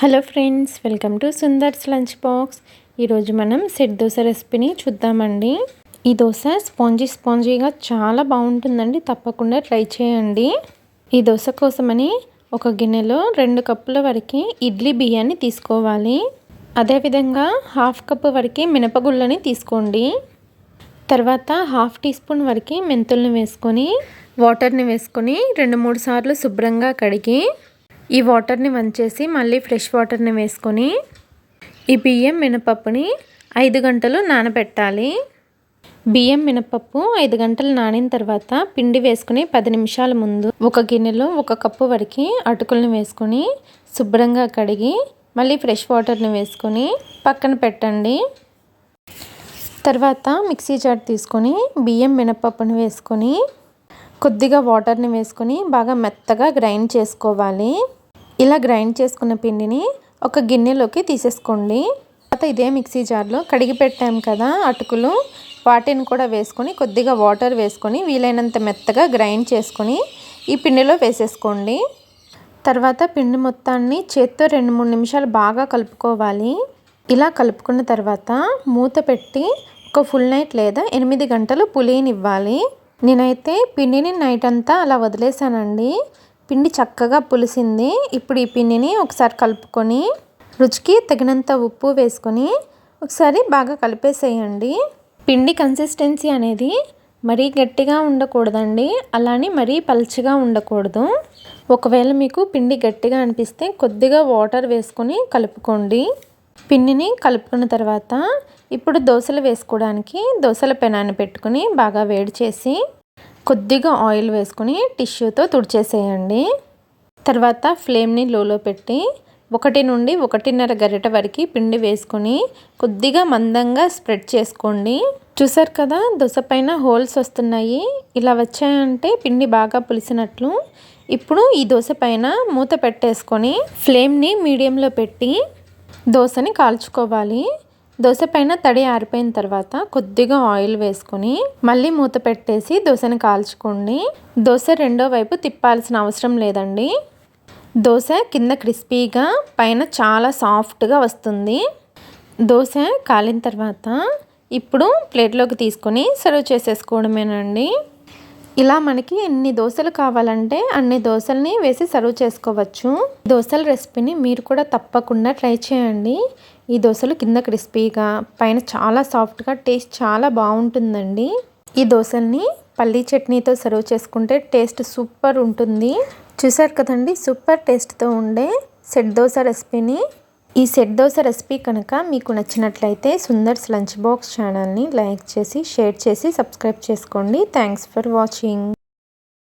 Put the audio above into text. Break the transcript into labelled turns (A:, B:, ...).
A: Hello friends welcome to Sundar's lunch box. ఈరోజు మనం set dosa రెసిపీని చూద్దామండి. ఈ దోశ స్పాంజీ స్పాంజీగా చాలా బాగుంటుందండి తప్పకుండా ట్రై చేయండి. ఈ దోశ కోసమని ఒక గిన్నెలో రెండు కప్పుల వరకు ఇడ్లీ బియ్యాన్ని తీసుకోవాలి. అదేవిధంగా హాఫ్ కప్పు వరకు మినపగుళ్ళని తీసుకోండి. తర్వాత హాఫ్ టీ స్పూన్ వరకు మెంతుల్ని వేసుకొని వాటర్ని వేసుకొని రెండు మూడు సార్లు శుభ్రంగా కడిగి ఈ వాటర్ని వంచేసి మళ్ళీ ఫ్రెష్ వాటర్ని వేసుకొని ఈ బియ్యం మినపప్పుని ఐదు గంటలు నానబెట్టాలి. బియ్యం మినపప్పు ఐదు గంటలు నానిన తర్వాత పిండి వేసుకుని పది నిమిషాల ముందు ఒక గిన్నెలో ఒక కప్పు వరకు అటుకులను వేసుకొని శుభ్రంగా కడిగి మళ్ళీ ఫ్రెష్ వాటర్ని వేసుకొని పక్కన పెట్టండి. తర్వాత మిక్సీ జార్ తీసుకొని బియ్యం మినపప్పుని వేసుకొని కొద్దిగా వాటర్ని వేసుకొని బాగా మెత్తగా గ్రైండ్ చేసుకోవాలి. ఇలా గ్రైండ్ చేసుకున్న పిండిని ఒక గిన్నెలోకి తీసేసుకోండి. తర్వాత ఇదే మిక్సీ జార్లో కడిగి పెట్టాం కదా అటుకులు. వాటిని కూడా వేసుకొని కొద్దిగా వాటర్ వేసుకొని వీలైనంత మెత్తగా గ్రైండ్ చేసుకొని ఈ పిండిలో వేసేసుకోండి. తర్వాత పిండి మొత్తాన్ని చేత్తో రెండు మూడు నిమిషాలు బాగా కలుపుకోవాలి. ఇలా కలుపుకున్న తర్వాత మూత పెట్టి ఒక ఫుల్ నైట్ లేదా ఎనిమిది గంటలు పులియనివ్వాలి నేనైతే పిండిని నైట్ అంతా అలా వదిలేసానండి. పిండి చక్కగా పులిసింది. ఇప్పుడు ఈ పిండిని ఒకసారి కలుపుకొని రుచికి తగినంత ఉప్పు వేసుకొని ఒకసారి బాగా కలిపేసేయండి. పిండి కన్సిస్టెన్సీ అనేది మరీ గట్టిగా ఉండకూడదండి. అలానే మరీ పల్చగా ఉండకూడదు. ఒకవేళ మీకు పిండి గట్టిగా అనిపిస్తే కొద్దిగా వాటర్ వేసుకొని కలుపుకోండి. పిండిని కలుపుకున్న తర్వాత ఇప్పుడు దోశలు వేసుకోవడానికి దోశల పెనాన్ని పెట్టుకుని బాగా వేడి చేసి కొద్దిగా ఆయిల్ వేసుకొని టిష్యూతో తుడిచేసేయండి. తర్వాత ఫ్లేమ్ని లోలో పెట్టి ఒకటి నుండి ఒకటిన్నర గరిట వరకు పిండి వేసుకొని కొద్దిగా మందంగా స్ప్రెడ్ చేసుకోండి. చూసారు కదా దోశ పైన హోల్స్ వస్తున్నాయి. ఇలా వచ్చాయంటే పిండి బాగా పులిసినట్లు. ఇప్పుడు ఈ దోశ పైన మూత పెట్టేసుకొని ఫ్లేమ్ని మీడియంలో పెట్టి దోశని కాల్చుకోవాలి. దోశ పైన తడి ఆరిపోయిన తర్వాత కొద్దిగా ఆయిల్ వేసుకొని మళ్ళీ మూత పెట్టేసి దోశని కాల్చుకోండి. దోశ రెండో వైపు తిప్పాల్సిన అవసరం లేదండి. దోశ కింద క్రిస్పీగా పైన చాలా సాఫ్ట్గా వస్తుంది. దోశ కాలిన తర్వాత ఇప్పుడు ప్లేట్లోకి తీసుకొని సర్వ్ చేసేసుకోవడమేనండి. ఇలా మనకి ఎన్ని దోశలు కావాలంటే అన్ని దోశల్ని వేసి సర్వ్ చేసుకోవచ్చు. దోశల రెసిపీని మీరు కూడా తప్పకుండా ట్రై చేయండి. ఈ దోశలు కింద క్రిస్పీగా పైన చాలా సాఫ్ట్గా టేస్ట్ చాలా బాగుంటుందండి. ఈ దోశల్ని పల్లీ చట్నీతో సర్వ్ చేసుకుంటే టేస్ట్ సూపర్ ఉంటుంది. చూసారు కదండి సూపర్ టేస్ట్తో ఉండే సెట్ దోశ రెసిపీని. ఈ సెట్ దోశ రెసిపీ కనుక మీకు నచ్చినట్లయితే సుందర్స్ లంచ్ బాక్స్ ఛానల్ని లైక్ చేసి షేర్ చేసి సబ్స్క్రైబ్ చేసుకోండి. Thanks for watching.